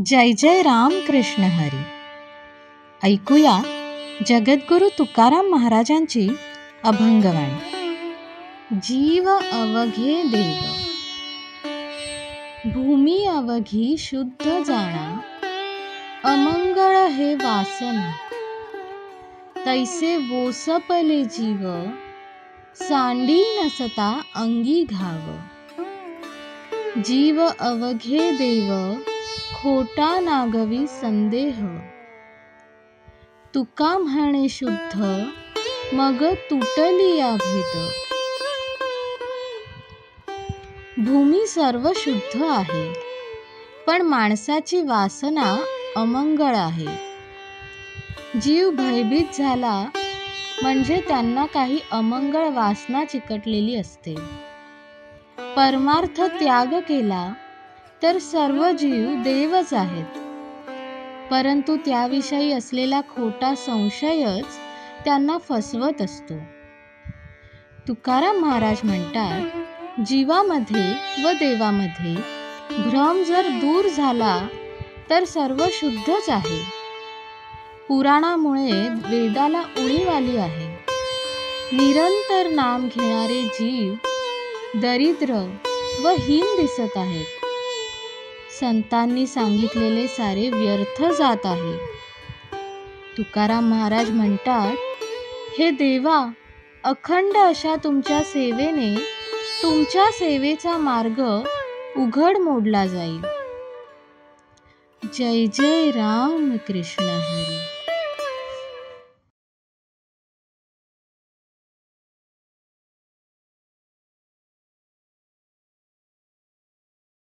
जय जय राम कृष्ण हरी. ऐकूया जगद्गुरु तुकाराम महाराजांची अभंगवाणी जीव अवघे देव. भूमी अवघी शुद्ध जाणा. अमंगळ हे वासना. तैसे वोसपले जीव. सांडी नसता अंगी घाव. जीव अवघे देव. खोटा नागवी संदेह. तुका म्हणे शुद्ध मग तुटली या भीत भूमी सर्व शुद्ध आहे पण माणसाची वासना अमंगळ आहे. जीव भयभीत झाला म्हणजे त्यांना काही अमंगळ वासना चिकटलेली असते. परमार्थ त्याग केला तर सर्व जीव देवच आहेत. परंतु त्याविषयी असलेला खोटा संशयच त्यांना फसवत असतो. तुकाराम महाराज म्हणतात जीवामध्ये व देवामध्ये भ्रम जर दूर झाला तर सर्व शुद्धच आहे. पुराणामुळे वेदाला उणीव आली आहे. निरंतर नाम घेणारे जीव दरिद्र व हीन दिसत आहेत. संतांनी सांगितलेले सारे व्यर्थ जात आहे. तुकाराम महाराज म्हणतात हे देवा अखंड अशा तुमच्या सेवेने तुमच्या सेवेचा मार्ग उघड मोडला जाईल. जय जय राम कृष्ण हरी.